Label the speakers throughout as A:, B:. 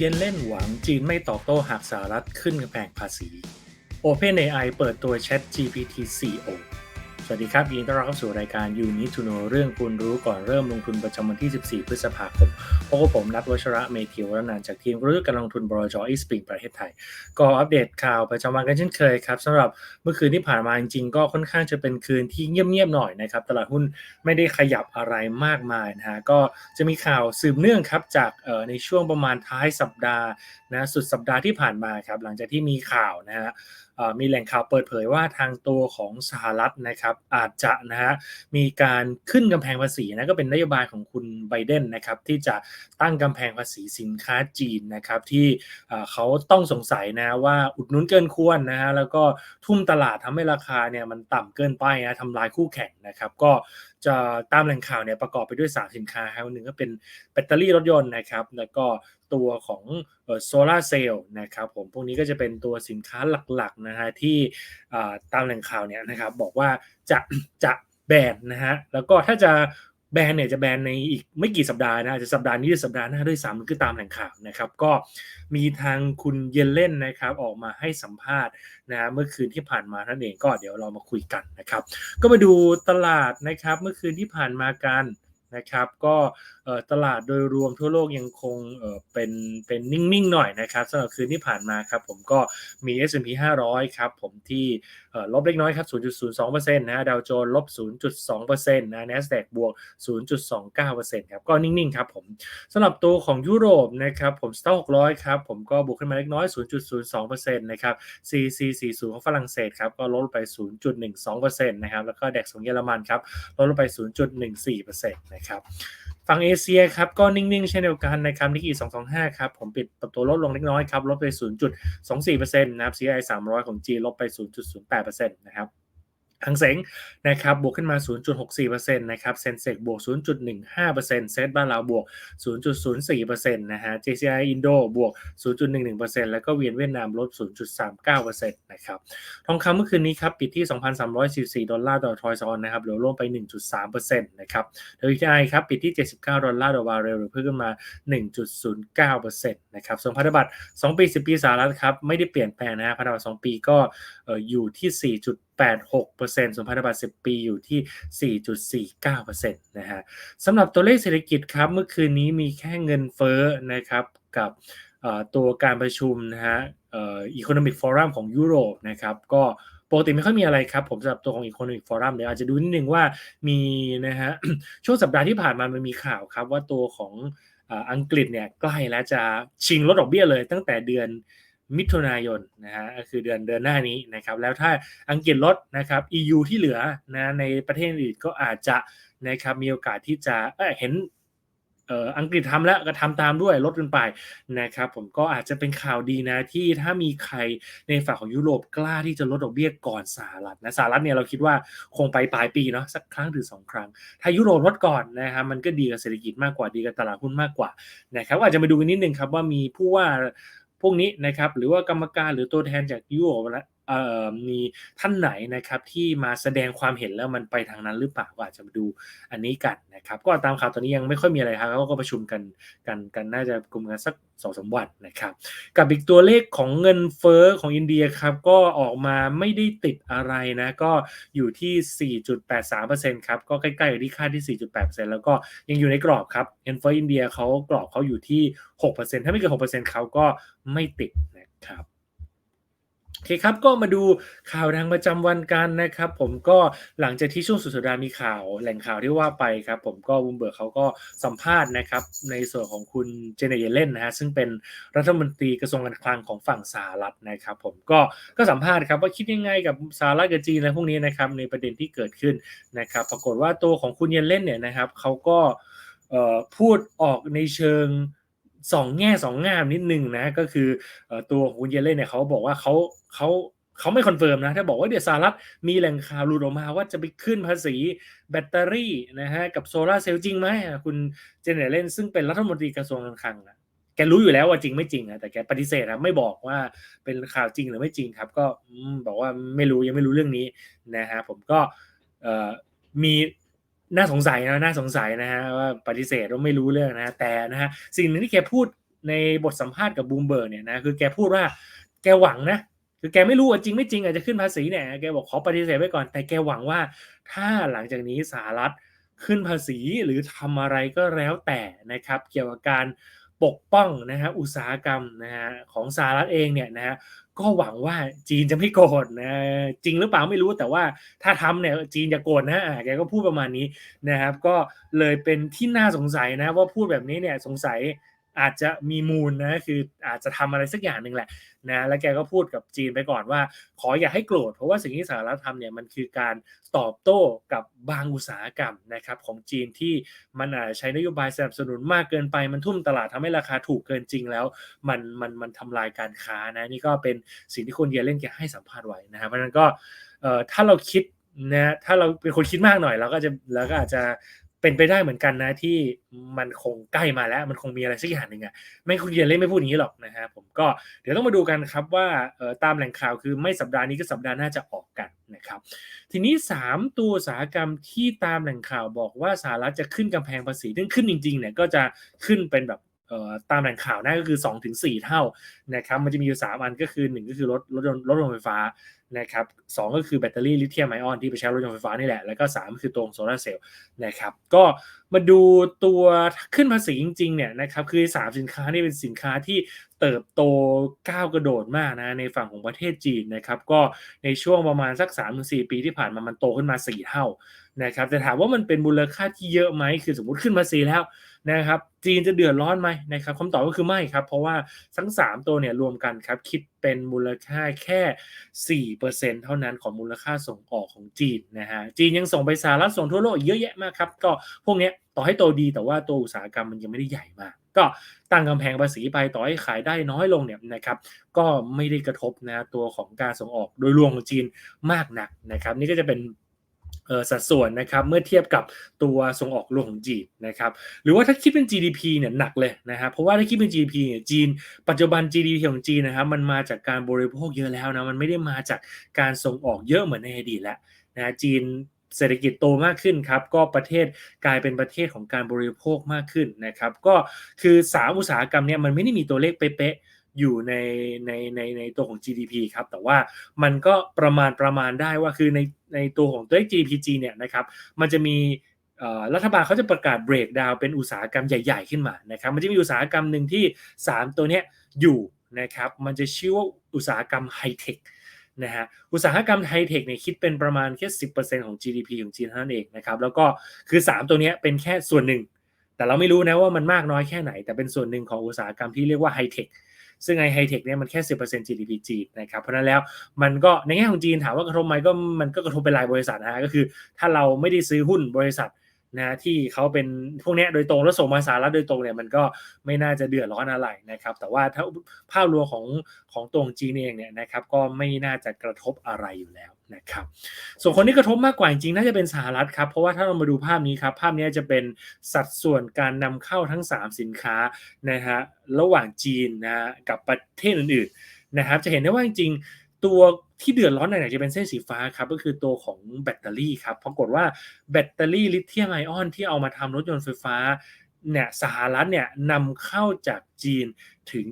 A: เย็นเล่นหวังจีนไม่ตอบโต้หากสหรัฐขึ้นกำแพงภาษี OpenAI เปิดตัว Chat GPT 4o สวัสดีครับยินดีต้อนรับเข้าสู่รายการ You Need to Know เรื่องคุณรู้ก่อนเริ่มลงทุนประจำวันที่ 14 พฤษภาคม พบกับผมนัทวชระเมธีวรนานจากทีมรู้การลงทุนบรจอีสปริงประเทศไทย ก็อัปเดตข่าวประจำวันกันเช่นเคยครับสำหรับเมื่อคืนที่ผ่านมาจริงๆก็ค่อนข้างจะเป็นคืนที่เงียบๆหน่อยนะครับตลาดหุ้นไม่ได้ขยับอะไรมากมายนะฮะก็จะมีข่าวสืบเนื่องครับจากในช่วงประมาณท้ายสัปดาห์นะสุดสัปดาห์ที่ผ่านมาครับหลังจากที่มีข่าวนะฮะมีแหล่งข่าวเปิดเผยว่าทางตัวของสหรัฐนะครับอาจจะนะฮะมีการขึ้นกำแพงภาษีนะก็เป็นนโยบายของคุณไบเดนนะครับที่จะตั้งกำแพงภาษีสินค้าจีนนะครับที่เขาต้องสงสัยนะว่าอุดหนุนเกินควรนะฮะแล้วก็ทุ่มตลาดทำให้ราคาเนี่ยมันต่ำเกินไปนะทำลายคู่แข่งนะครับก็จะตามแหล่งข่าวเนี่ยประกอบไปด้วย 3 สินค้าครับหนึ่งก็เป็นแบตเตอรี่รถยนต์นะครับแล้วก็ตัวของโซลาร์เซลล์นะครับผมพวกนี้ก็จะเป็นตัวสินค้าหลักๆนะฮะที่ตามแหล่งข่าวเนี่ยนะครับบอกว่าจะจะแบนนะฮะแล้วก็ถ้าจะ แบนเนี่ยจะแบนในอีกไม่กี่สัปดาห์นะอาจจะสัปดาห์นี้หรือสัปดาห์หน้าด้วยซ้ำคือตามแหล่งข่าวนะครับก็มีทางคุณเยนเล่นนะครับออกมาให้สัมภาษณ์นะเมื่อคืนที่ผ่านมานั่นเองก็เดี๋ยวเรามาคุยกันนะครับ ก็มาดูตลาดนะครับเมื่อคืนที่ผ่านมากัน นะครับ ก็ตลาดโดยรวมทั่วโลกยังคงเป็นเป็นนิ่งๆหน่อยนะครับสำหรับคืนที่ผ่านมาครับผมก็มี S&P 500 ครับผมที่ลบเล็กน้อยครับ 0.02%นะดาวโจนส์ลบ 0.2%นะ NASDAQ บวก 0.29%ครับก็นิ่งๆครับผมสำหรับตัวของยุโรปนะครับผมสต็อก600 ครับผมก็บวกขึ้นมาเล็กน้อย 0.02%นะครับ CAC40 ของฝรั่งเศสครับก็ลดไป 0.12%นะครับแล้วก็แดกของเยอรมันครับลดลงไป 0.14%นะครับฝั่งเอเชียครับก็นิ่งๆเช่นเดียวกันนะครับนิกกี้225 ครับผมปิดปรับตัวลดลงเล็กน้อยครับลดไป 0.24%นะครับ CI 300 ของจีลบไป 0.08%นะครับ หังเสงนะครับบวกขึ้นมา 0.64%นะครับเซนเซกบวก 0.15%เซตบ้านเราบวก 0.04%นะฮะ JCI อินโดบวก 0.11%แล้วก็เวียนเวียดนามลด0.39%นะครับทองคำเมื่อคืนนี้ครับปิดที่ 2,344 ดอลลาร์ต่อทรอยซอนนะครับหลือลงไป 1.3%นะครับ WTI ครับปิดที่ 79 ดอลลาร์ต่อบาร์เรลหรือเพิ่มขึ้นมา 1.09%นะครับส่วนพันธบัตร2ปี 10 ปีสหรัฐครับไม่ได้เปลี่ยนแปลงนะฮะพันธบัตร2ปีก็อยู่ที่ 4. 86%ส่วนพันธบัตร10 ปีอยู่ที่ 4.49%นะฮะสำหรับตัวเลขเศรษฐกิจครับเมื่อคืนนี้มีแค่เงินเฟ้อนะครับกับตัวการประชุมนะฮะอ่อ Economic Forum ของยุโรปนะครับก็ปกติไม่ค่อยมีอะไรครับ ผมสำหรับตัวของ Economic Forum เดี๋ยวอาจจะดูนิดนึงว่ามีนะฮะช่วงสัปดาห์ที่ผ่านมามันมีข่าวครับว่าตัวของอังกฤษเนี่ยใกล้แล้วจะชิงลดดอกเบี้ยเลยตั้งแต่เดือน มิถุนายนนะฮะคือเดือนเดือนหน้านี้นะครับแล้วถ้าอังกฤษลดนะครับ EU ที่เหลือนะในประเทศอื่นก็อาจจะนะครับมีโอกาสที่จะเเห็นเอออังกฤษทำแล้วก็ทำตามด้วยลดกันไปนะครับผมก็อาจจะเป็นข่าวดีนะที่ถ้ามีใครในฝั่งของยุโรปกล้าที่จะลดดอกเบี้ยก่อนสหรัฐนะสหรัฐเนี่ยเราคิดว่าคงไปปลายปีเนาะสักครั้งถึงสองครั้ง ถ้ายุโรปลดก่อนนะครับมันก็ดีกับเศรษฐกิจมากกว่าดีกับตลาดหุ้นมากกว่านะครับอาจจะมาดูกันนิดนึงครับว่ามีผู้ว่า พวกนี้นะครับหรือว่ากรรมการหรือตัวแทนจากยุโรปและ มีท่านไหนนะครับที่มาแสดงความเห็นแล้วมันไปทางนั้นหรือเปล่าก็อาจจะมาดูอันนี้กันนะครับก็ตามข่าวตอนนี้ยังไม่ค่อยมีอะไรครับเขาก็ประชุมกันกันกันน่าจะกลุ่มกันสักสองสามวันนะครับ กับอีกตัวเลขของเงินเฟ้อของอินเดียครับก็ออกมาไม่ได้ติดอะไรนะก็อยู่ที่ 4.83%ครับก็ใกล้ๆกับที่คาดที่ 4.8%แล้วก็ยังอยู่ในกรอบครับเงินเฟ้ออินเดียเขากรอบเขาอยู่ที่ 6%ถ้าไม่เกิน6%เขาก็ไม่ติดนะครับ คครับก็มาดูข่าวทางประจำวันกันนะครับ ผมก็หลังจากที่ช่วงสุดสัปดาห์มีข่าวแหล่งข่าวที่ว่าไปครับผมก็บุมเบิร์กเขาก็สัมภาษณ์นะครับในส่วนของคุณเจเนเยเลนนะฮะซึ่งเป็นรัฐมนตรีกระทรวงการคลังของฝั่งสหรัฐนะครับ ผมก็ก็สัมภาษณ์ครับว่าคิดยังไงกับสหรัฐกับจีนอะไรพวกนี้นะครับในประเด็นที่เกิดขึ้นนะครับ ปรากฏว่าตัวของคุณเยเลนเนี่ยนะครับเขาก็พูดออกในเชิง สองแง่สองงามนิดนึงนะก็คือตัวของคุณเยเล่นเนี่ยเขาบอกว่าเขาเขาเขาไม่คอนเฟิร์มนะ ถ้าบอกว่าเดี๋ยวสหรัฐมีแหล่งข่าวหลุดออกมาว่าจะไปขึ้นภาษีแบตเตอรี่นะฮะกับโซลาเซลล์จริงไหมคุณเจเนเลนซึ่งเป็นรัฐมนตรีกระทรวงการคลังนะแกรู้อยู่แล้วว่าจริงไม่จริงนะแต่แกปฏิเสธนะไม่บอกว่าเป็นข่าวจริงหรือไม่จริงครับ ก็บอกว่าไม่รู้ยังไม่รู้เรื่องนี้นะฮะผมก็มี น่าสงสัยนะน่าสงสัยนะฮะว่าปฏิเสธว่าไม่รู้เรื่องนะแต่นะฮะสิ่งหนึ่งที่แกพูดในบทสัมภาษณ์กับบูมเบิร์กเนี่ยนะคือแกพูดว่าแกหวังนะคือแกไม่รู้ว่าจริงไม่จริงอาจจะขึ้นภาษีเนี่ยแกบอกขอปฏิเสธไว้ก่อน แต่แกหวังว่าถ้าหลังจากนี้สหรัฐขึ้นภาษีหรือทำอะไรก็แล้วแต่นะครับ เกี่ยวกับการ ปกป้องนะฮะอุตสาหกรรมนะฮะของสหรัฐเองเนี่ยนะฮะก็หวังว่าจีนจะไม่โกรธนะจริงหรือเปล่าไม่รู้แต่ว่าถ้าทำเนี่ยจีนจะโกรธนะแกก็พูดประมาณนี้นะครับ ก็เลยเป็นที่น่าสงสัยนะว่าพูดแบบนี้เนี่ยสงสัย อาจจะมีมูลนะคืออาจจะทำอะไรสักอย่างหนึ่งแหละนะแล้วแกก็พูดกับจีนไปก่อนว่า ขออย่าให้โกรธเพราะว่าสิ่งที่สหรัฐทำเนี่ยมันคือการตอบโต้กับบางอุตสาหกรรมนะครับของจีนที่มันอาจใช้นโยบายสนับสนุนมากเกินไปมันทุ่มตลาดทำให้ราคาถูกเกินจริงแล้ว มันมันมันทำลายการค้านะนี่ก็เป็นสิ่งที่คุณเยเล่นแกให้สัมภาษณ์ไว้นะครับเพราะฉะนั้นก็เอ่อถ้าเราคิดนะถ้าเราเป็นคนคิดมากหน่อยเราก็จะเราก็อาจจะ เป็นไปได้เหมือนกันนะที่มันคงใกล้มาแล้ว มันคงมีอะไรสักอย่างหนึ่งอะไม่คุณเยนเล่นไม่พูดอย่างนี้หรอกนะฮะผมก็เดี๋ยวต้องมาดูกันครับว่าตามแหล่งข่าวคือไม่สัปดาห์นี้ก็สัปดาห์หน้าจะออกกันนะครับ ทีนี้ 3 ตัวอุตสาหกรรมที่ตามแหล่งข่าวบอกว่าสหรัฐจะขึ้นกำแพงภาษีซึ่งขึ้นจริงๆเนี่ยก็จะขึ้นเป็นแบบ ตามแหล่งข่าวนั่นก็คือ2-4เท่านะครับมันจะมีอยู่ 3 อันก็คือ 1 ก็คือรถรถยนต์รถยนต์ไฟฟ้านะครับสก็คือแบตเตอรี่ลิเธียมไอออนที่ไปใช้รถยนต์ไฟฟ้านี่แหละ แล้วก็ 3 คือตัวโซลาร์เซลล์นะครับก็มาดูตัวขึ้นภาษีจริงๆเนี่ยนะครับคือ 3 สินค้านี่เป็นสินค้าที่เติบโตก้าวกระโดดมากนะในฝั่งของประเทศจีนนะครับก็ในช่วงประมาณสัก 3-4 ปีที่ผ่านมามันโตขึ้นมา 4 เท่า นะครับแต่ถามว่ามันเป็นมูลค่าที่เยอะไหมคือสมมติขึ้นภาษีแล้วนะครับจีนจะเดือดร้อนไหมนะครับคำตอบก็คือไม่ครับ เพราะว่าทั้ง 3 ตัวเนี่ยรวมกันครับคิดเป็นมูลค่าแค่4%เท่านั้นของมูลค่าส่งออกของจีนนะฮะจีนยังส่งไปสหรัฐส่งทั่วโลกเยอะแยะมากครับก็พวกนี้ต่อให้โตดีแต่ว่าตัวอุตสาหกรรมมันยังไม่ได้ใหญ่มากก็ตั้งกำแพงภาษีไปต่อให้ขายได้น้อยลงเนี่ยนะครับก็ไม่ได้กระทบนะตัวของการส่งออกโดยรวมของจีนมากนักนะครับ นี่ก็จะเป็น สัดส่วนนะครับเมื่อเทียบกับตัวส่งออกรวมของจีนนะครับหรือว่าถ้าคิดเป็น GDP เนี่ยหนักเลยนะครับเพราะว่าถ้าคิดเป็น GDP เนี่ยจีน ปัจจุบัน GDP ของจีนนะครับมันมาจากการบริโภคเยอะแล้วนะมันไม่ได้มาจากการส่งออกเยอะเหมือนในอดีตแล้วนะจีนเศรษฐกิจโตมากขึ้นครับ ก็ประเทศกลายเป็นประเทศของการบริโภคมากขึ้นนะครับ ก็คือสามอุตสาหกรรมเนี่ยมันไม่ได้มีตัวเลขเป๊ะ อยู่ในในในในตัวของ GDP ครับ แต่ว่ามันก็ประมาณประมาณได้ว่าคือในในตัวของตัว GDPG เนี่ยนะครับ มันจะมีรัฐบาลเขาจะประกาศเบรกดาวเป็นอุตสาหกรรมใหญ่ ๆ ขึ้นมานะครับ มันจะมีอุตสาหกรรมหนึ่งที่ 3 ตัวเนี้ยอยู่นะครับ มันจะชื่อว่าอุตสาหกรรมไฮเทคนะฮะ อุตสาหกรรมไฮเทคเนี่ยคิดเป็นประมาณแค่10%ของ GDP ของจีนเท่านั้นเองนะครับ แล้วก็คือ 3 ตัวนี้เป็นแค่ส่วนหนึ่ง แต่เราไม่รู้นะว่ามันมากน้อยแค่ไหน แต่เป็นส่วนหนึ่งของอุตสาหกรรมที่เรียกว่าไฮเทค ซึ่งไอไฮเทคเนี่ยมันแค่ 10% GDP จีนนะครับ เพราะนั้นแล้วมันก็ในแง่ของจีนถามว่ากระทบไหมก็มันก็กระทบไปหลายบริษัทนะฮะก็คือ ถ้าเราไม่ได้ซื้อหุ้นบริษัทนะที่เขาเป็นพวกนี้โดยตรงแล้วส่งมาสารัฐโดยตรงเนี่ยมันก็ไม่น่าจะเดือดร้อนอะไรนะครับ แต่ว่าถ้าภาพรวมของของตรงจีนเองเนี่ยนะครับก็ไม่น่าจะกระทบอะไรอยู่แล้ว นะครับส่วนคนที่กระทบมากกว่าจริงน่าจะเป็นสหรัฐครับเพราะว่าถ้าเรามาดูภาพนี้ครับภาพนี้จะเป็นสัดส่วนการนำเข้าทั้ง 3 สินค้านะฮะระหว่างจีนนะกับประเทศอื่นๆนะครับจะเห็นได้ว่าจริงๆตัวที่เดือดร้อนหน่อยจะเป็นเส้นสีฟ้าครับก็คือตัวของแบตเตอรี่ครับปรากฏว่าแบตเตอรี่ลิเธียมไอออนที่เอามาทำรถยนต์ไฟฟ้าเนี่ยสหรัฐเนี่ยนำเข้าจากจีน ถึง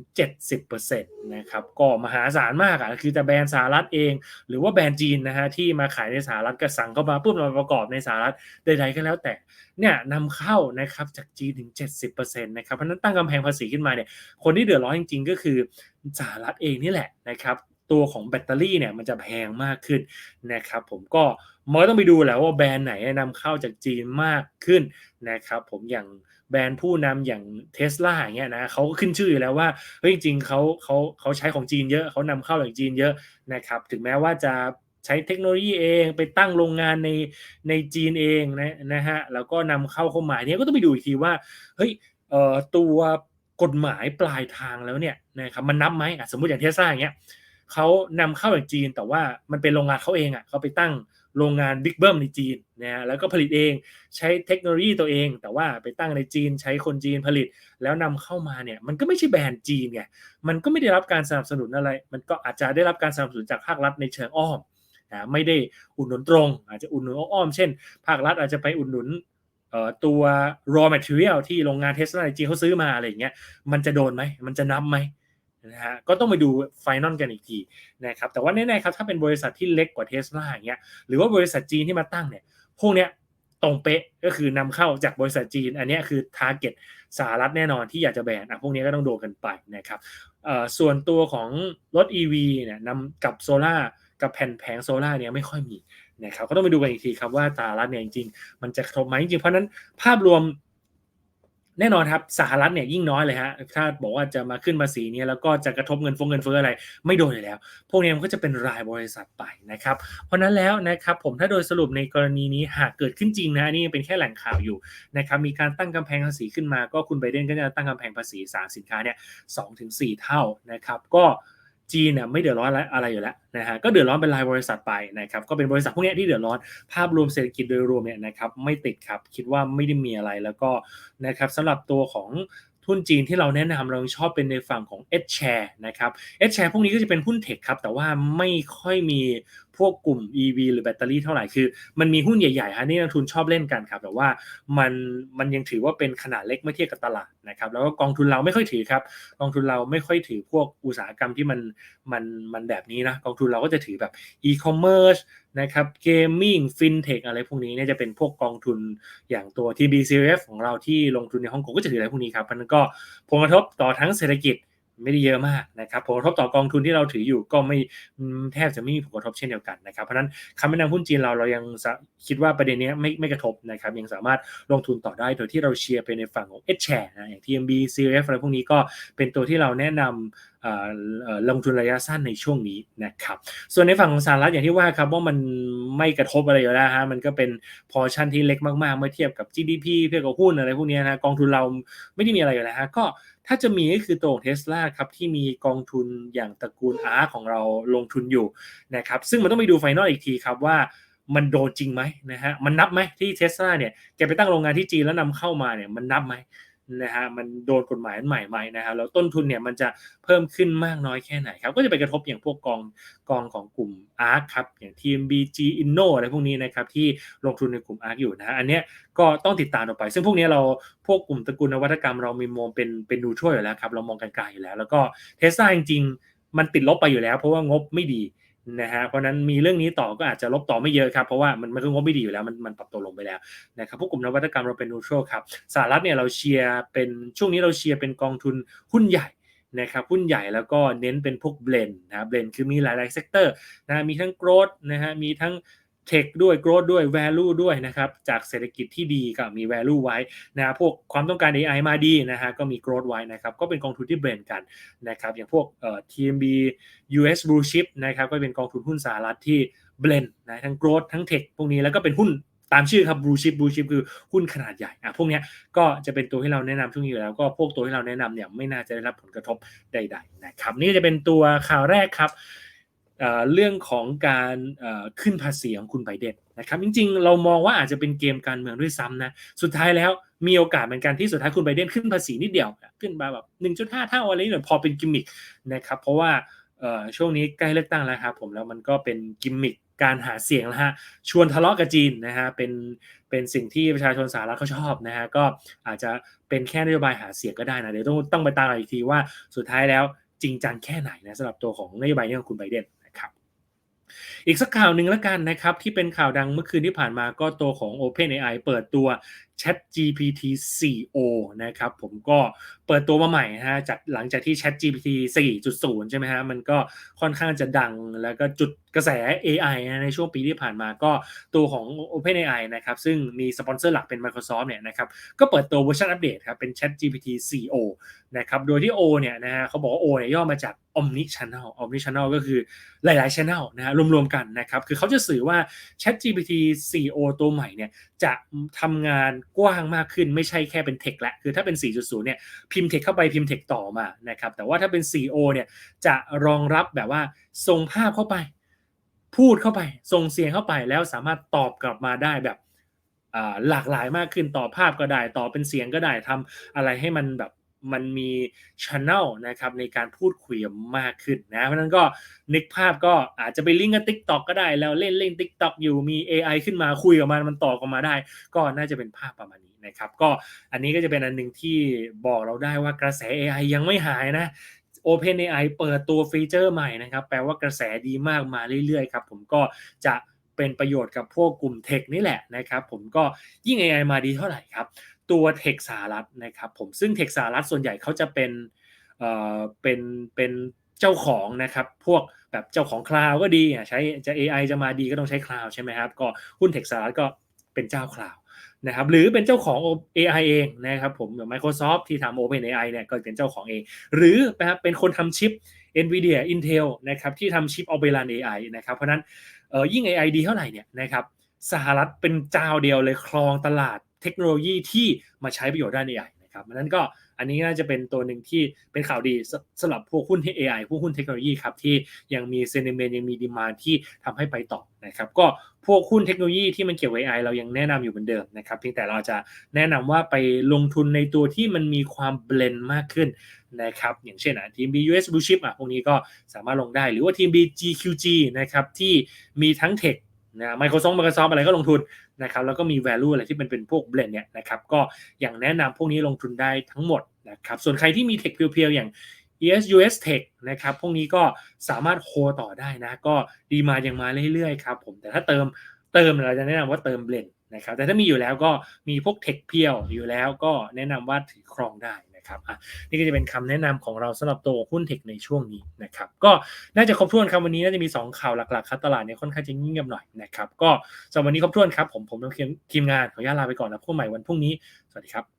A: 70%นะครับก็มหาศาลมากอะคือจะแบรนด์สหรัฐเอง หรือว่าแบรนด์จีนนะฮะที่มาขายในสหรัฐก็สั่งเข้ามาปุ๊บมาประกอบในสหรัฐใดๆก็แล้วแต่เนี่ยนำเข้านะครับจากจีนถึง 70%นะครับเพราะนั้นตั้งกำแพงภาษีขึ้นมาเนี่ยคนที่เดือดร้อนจริงๆ ก็คือสหรัฐเองนี่แหละนะครับตัวของแบตเตอรี่เนี่ยมันจะแพงมากขึ้นนะครับผมก็มันก็ต้องไปดูแหละว่าแบรนด์ไหนนำเข้าจากจีนมากขึ้นนะครับผมอย่าง แบรนด์ผู้นำอย่างเทสลาอย่างเงี้ยนะเขาก็ขึ้นชื่ออยู่แล้วว่าเฮ้ยจริงๆเขาเขาเขาใช้ของจีนเยอะเขานำเข้าจากจีนเยอะนะครับ ถึงแม้ว่าจะใช้เทคโนโลยีเองไปตั้งโรงงานในในจีนเองนะนะฮะแล้วก็นำเข้าเข้ามาเนี่ยก็ต้องไปดูอีกทีว่าเฮ้ยเอ่อตัวกฎหมายปลายทางแล้วเนี่ยนะครับมันนับไหมสมมติอย่างเทสลาอย่างเงี้ยเขานำเข้าจากจีนแต่ว่ามันเป็นโรงงานเขาเองอะเขาไปตั้ง โรงงานบิ๊กเบิ้มในจีนนะฮะแล้วก็ผลิตเองใช้เทคโนโลยีตัวเอง แต่ว่าไปตั้งในจีนใช้คนจีนผลิต แล้วนำเข้ามาเนี่ยมันก็ไม่ใช่แบรนด์จีนไงมันก็ไม่ได้รับการสนับสนุนอะไร มันก็อาจจะได้รับการสนับสนุนจากภาครัฐในเชิงอ้อมนะไม่ได้อุดหนุนตรง อาจจะอุดหนุนอ้อม เช่น ภาครัฐอาจจะไปอุดหนุนอ่อตัว raw material ที่โรงงานเทสลาในจริงเขาซื้อมาอะไรอย่างเงี้ยมันจะโดนไหมมันจะนับไหม นะฮะก็ต้องไปดูไฟนอลกันอีกทีนะครับแต่ว่าแน่ๆครับถ้าเป็นบริษัทที่เล็กกว่าเทสลาอย่างเงี้ยหรือว่าบริษัทจีนที่มาตั้งเนี่ยพวกเนี้ยตรงเป๊ะก็คือนำเข้าจากบริษัทจีน อันนี้คือทาร์เก็ตสหรัฐแน่นอนที่อยากจะแบนอะพวกนี้ก็ต้องโดนกันไปนะครับส่วนตัวของรถ EV เนี่ยนำกับโซล่ากับแผ่นแผงโซล่าเนี่ยไม่ค่อยมีนะครับก็ต้องไปดูกันอีกทีครับว่าสหรัฐเนี่ยจริงๆ มันจะกระทบไหมจริงๆเพราะนั้นภาพรวม แน่นอนครับสหรัฐเนี่ยยิ่งน้อยเลยฮะถ้าบอกว่าจะมาขึ้นภาษีเนี่ยแล้วก็จะกระทบเงินฟงเงินเฟ้ออะไร ไม่โดนเลยแล้ว พวกนี้มันก็จะเป็นรายบริษัทไปนะครับ เพราะนั้นแล้วนะครับผมถ้าโดยสรุปในกรณีนี้หากเกิดขึ้นจริงนะนี่ยังเป็นแค่แหล่งข่าวอยู่นะครับมีการตั้งกำแพงภาษีขึ้นมา ก็คุณไบเดนก็จะตั้งกำแพงภาษีสารสินค้าเนี่ยสองถึงสี่เท่านะครับก็ จีนเนี่ยไม่เดือดร้อนอะไรอยู่แล้วนะฮะก็เดือดร้อนเป็นรายบริษัทไปนะครับก็เป็นบริษัทพวกนี้ที่เดือดร้อนภาพรวมเศรษฐกิจโดยรวมเนี่ยนะครับไม่ติดครับคิดว่าไม่ได้มีอะไรแล้วก็นะครับสำหรับตัวของทุนจีนที่เราแนะนำเราชอบเป็นในฝั่งของ S share นะครับ S share พวกนี้ก็จะเป็นหุ้นเทคครับแต่ว่าไม่ค่อยมี พวกกลุ่ม EV หรือแบตเตอรี่เท่าไหร่คือ มันมีหุ้นใหญ่ๆฮะนี่นักทุนชอบเล่นกันครับแต่ว่ามันมันยังถือว่าเป็นขนาดเล็กเมื่อเทียบกับตลาดนะครับแล้วก็กองทุนเราไม่ค่อยถือครับกองทุนเราไม่ค่อยถือพวกอุตสาหกรรมที่มันมันมันแบบนี้นะกองทุนเราก็จะถือแบบ e-commerce นะครับเกมมิ่งฟินเทคอะไรพวกนี้เนี่ยจะเป็นพวกกองทุนอย่างตัว TBCF ของเราที่ลงทุนในฮ่องกงก็จะถืออะไรพวกนี้ครับมันก็ผลกระทบต่อทั้งเศรษฐกิจ ไม่ได้เยอะมากนะครับผลกระทบต่อกองทุนที่เราถืออยู่ก็ไม่แทบจะไม่มีผลกระทบเช่นเดียวกันนะครับ เพราะนั้นคำแนะนำหุ้นจีนเราเรายังคิดว่าประเด็นนี้ไม่ไม่กระทบนะครับยังสามารถลงทุนต่อได้โดยที่เราเชียร์ไปในฝั่งของ H share นะอย่าง TMB CF อะไรพวกนี้ก็เป็นตัวที่เราแนะนำลงทุนระยะสั้นในช่วงนี้นะครับ ส่วนในฝั่งของสหรัฐอย่างที่ว่าครับว่ามันไม่กระทบอะไรอยู่แล้วฮะมันก็เป็นพอชั่นที่เล็กมากๆเมื่อเทียบกับ GDP เทียบกับหุ้นอะไรพวกนี้นะกองทุนเราไม่ได้มีอะไรอยู่แล้วฮะก็ถ้าจะมีก็คือตัวของเทสลาครับที่มีกองทุนอย่างตระกูลอาร์ของเราลงทุนอยู่นะครับซึ่งมันต้องไปดูไฟนอลอีกทีครับว่ามันโดนจริงไหมนะฮะมันนับไหมที่เทสลาเนี่ยแกไปตั้งโรงงานที่จีนแล้วนำเข้ามาเนี่ยมันนับไหม นะฮะมันโดนกฎหมายใหม่ไหมนะครับแล้วต้นทุนเนี่ยมันจะเพิ่มขึ้นมากน้อยแค่ไหนครับ ก็จะไปกระทบอย่างพวกกองกองของกลุ่ม ARK ครับอย่าง TMBG Inno อะไรพวกนี้นะครับที่ลงทุนในกลุ่ม ARK อยู่นะฮะอันเนี้ยก็ต้องติดตามต่อไป ซึ่งพวกนี้เราพวกกลุ่มตระกูลนวัตกรรมเรามีมองเป็นเป็นดูช่วยอยู่แล้วครับเรามองกันไกลอยู่แล้ว แล้วก็เทสลาจริงๆมันติดลบไปอยู่แล้ว เพราะว่างบไม่ดี นะฮะเพราะนั้นมีเรื่องนี้ต่อก็อาจจะลบต่อไม่เยอะครับ เพราะว่ามันมันก็งบไม่ดีอยู่แล้ว มันมันปรับตัวลงไปแล้วนะครับพวกกลุ่มนวัตกรรมเราเป็นนูทรัลครับสหรัฐเนี่ยเราเชียร์เป็นช่วงนี้เราเชียร์เป็นกองทุนหุ้นใหญ่นะครับหุ้นใหญ่แล้วก็เน้นเป็นพวกเบลนนะเบลนคือมีหลายๆเซกเตอร์นะมีทั้งโกรดนะฮะมีทั้ง เทคด้วย growth ด้วย value ด้วยนะครับ จากเศรษฐกิจที่ดีก็มี value ไว้นะพวกความต้องการ AI มาดีนะฮะก็มี growth ไว้นะครับ ก็เป็นกองทุนที่เบรนกันนะครับ อย่างพวกเอ่อ TMB US Blue Chip นะครับก็เป็นกองทุนหุ้นสหรัฐที่เบรนนะทั้ง growth ทั้ง tech พวกนี้แล้วก็เป็นหุ้นตามชื่อครับ blue chip blue chip คือหุ้นขนาดใหญ่อะพวกนี้ก็จะเป็นตัวที่เราแนะนำช่วงนี้อยู่แล้วก็พวกตัวที่เราแนะนำเนี่ยไม่น่าจะได้รับผลกระทบใด ๆ นะครับ นี่จะเป็นตัวข่าวแรกครับ เรื่องของการขึ้นภาษีของคุณไบเดนนะครับจริงๆ เรามองว่าอาจจะเป็นเกมการเมืองด้วยซ้ำนะสุดท้ายแล้วมีโอกาสเหมือนกันที่สุดท้ายคุณไบเดนขึ้นภาษีนิดเดียว ขึ้นมาแบบ 1.5 เท่าอะไรนี่หน่อยพอเป็นกิมมิคนะครับเพราะว่าช่วงนี้ใกล้เลือกตั้งแล้วครับผมแล้วมันก็เป็นกิมมิคการหาเสียงแล้วฮะชวนทะเลาะกับจีนนะฮะเป็นเป็นสิ่งที่ประชาชนสหรัฐเขาชอบนะฮะก็อาจจะเป็นแค่นโยบายหาเสียงก็ได้นะเดี๋ยวต้องต้องไปตามอีกทีว่าสุดท้ายแล้วจริงจังแค่ไหนนะสำหรับตัวของนโยบายนี้ของคุณไบเดน อีกสักข่าวหนึ่งแล้วกันนะครับ ที่เป็นข่าวดังเมื่อคืนที่ผ่านมาก็ตัวของ OpenAI เปิดตัว Chat GPT 4o นะครับผมก็เปิดตัวมาใหม่ฮะจากหลังจากที่ Chat GPT 4.0 ใช่ไหมฮะมันก็ค่อนข้างจะดังแล้วก็จุดกระแส AI นะในช่วงปีที่ผ่านมาก็ตัวของ OpenAI นะครับซึ่งมีสปอนเซอร์หลักเป็น Microsoft เนี่ยนะครับก็เปิดตัวเวอร์ชันอัปเดตครับเป็น Chat GPT 4o นะครับโดยที่ O เนี่ยนะฮะเขาบอกว่า O เนี่ยย่อมาจาก Omni Channel Omni Channel ก็คือหลาย ๆ Channel นะฮะรวม ๆ กันนะครับคือเขาจะสื่อว่า Chat GPT 4o ตัวใหม่เนี่ยจะทำงาน กว้างมากขึ้นไม่ใช่แค่เป็นเทคและคือถ้าเป็น 4.0 เนี่ยพิมพ์เทคเข้าไปพิมพ์เทคต่อมานะครับแต่ว่าถ้าเป็น 4O เนี่ยจะรองรับแบบว่าส่งภาพเข้าไป พูดเข้าไปส่งเสียงเข้าไปแล้วสามารถตอบกลับมาได้แบบหลากหลายมากขึ้นต่อภาพก็ได้ต่อเป็นเสียงก็ได้ทำอะไรให้มันแบบ มันมีช anel นะครับในการพูดคุยมากขึ้นนะเพราะนั้นก็นึกภาพก็อาจจะไปลิงก์กับ TikTok ก็ได้แล้วเล่นเล่น TikTok อยู่มี AI ขึ้นมาคุยกับมันมันต่อบออกมาได้ ก็น่าจะเป็นภาพประมาณนี้นะครับก็อันนี้ก็จะเป็นอันหนึ่งที่บอกเราได้ว่ากระแส AI ยังไม่หายนะ OpenAI เปิดตัวฟีเจอร์ใหม่นะครับ แปลว่ากระแสดีมากมาเรื่อยๆครับ ผมก็จะเป็นประโยชน์กับพวกกลุ่มเทคนี่แหละนะครับ ผมก็ยิ่ง AI มาดีเท่าไหร่ครับ ตัวเทคสหรัฐนะครับผมซึ่งเทคสหรัฐส่วนใหญ่เขาจะเป็นเอ่อเป็นเป็นเจ้าของนะครับพวกแบบเจ้าของคลาวก็ดีอะใช้จะ AI จะมาดีก็ต้องใช้คลาวใช่ไหมครับก็หุ้นเทคสหรัฐก็เป็นเจ้าคลาวนะครับหรือเป็นเจ้าของ AI เองนะครับผมแบบ Microsoft ที่ทำ OpenAI เนี่ยก็เป็นเจ้าของเอง หรือนะครับเป็นคนทำชิป NVIDIA Intel นะครับที่ทำชิปเอาไปรัน AI นะครับเพราะนั้นเอ่อยิ่ง AI ดีเท่าไหร่เนี่ยนะครับสหรัฐเป็นเจ้าเดียวเลยครองตลาด เทคโนโลยีที่มาใช้ประโยชน์ด้าน AI นะครับนั้นก็อันนี้น่าจะเป็นตัวหนึ่งที่เป็นข่าวดีสำหรับพวกหุ้นที่ AI พวกหุ้นเทคโนโลยีครับที่ยังมีเซนิเมนต์ยังมีดีมาที่ทำให้ไปต่อนะครับก็พวกหุ้นเทคโนโลยีที่มันเกี่ยวกับ AI เรายังแนะนำอยู่เหมือนเดิมนะครับเพียงแต่เราจะแนะนำว่าไปลงทุนในตัวที่มันมีความเบลนมากขึ้นนะครับอย่างเช่นอะทีม B US Blue Chip อะพวกนี้ก็สามารถลงได้หรือว่าทีม B GQG นะครับที่มีทั้งเทคนะ Microsoft Microsoft อะไรก็ลงทุน นะครับแล้วก็มี value อะไรที่เป็นเป็นพวกเบลนเนี่ยนะครับก็อย่างแนะนำพวกนี้ลงทุนได้ทั้งหมดนะครับส่วนใครที่มีเทคเพียวๆอย่าง ES US Tech นะครับ พวกนี้ก็สามารถโฮต่อได้นะ ก็ดีมาอยังมาเรื่อยๆครับผม แต่ถ้าเติมเติมเราจะแนะนำว่าเติมเบลนนะครับ แต่ถ้ามีอยู่แล้วก็มีพวกเทคเพียวอยู่แล้วก็แนะนำว่าถือครองได้ นะครับอะนี่ก็จะเป็นคำแนะนำของเราสำหรับตัวหุ้นเทคในช่วงนี้นะครับก็น่าจะครบถ้วนครับวันนี้น่าจะมี 2 ข่าวหลักๆครับตลาดเนี่ยค่อนข้างจะเงียบหน่อยนะครับก็สำหรับวันนี้ครบถ้วนครับผมผมทีมงานขออนุญาตลาไปก่อนแล้วพบใหม่วันพรุ่งนี้สวัสดีครับ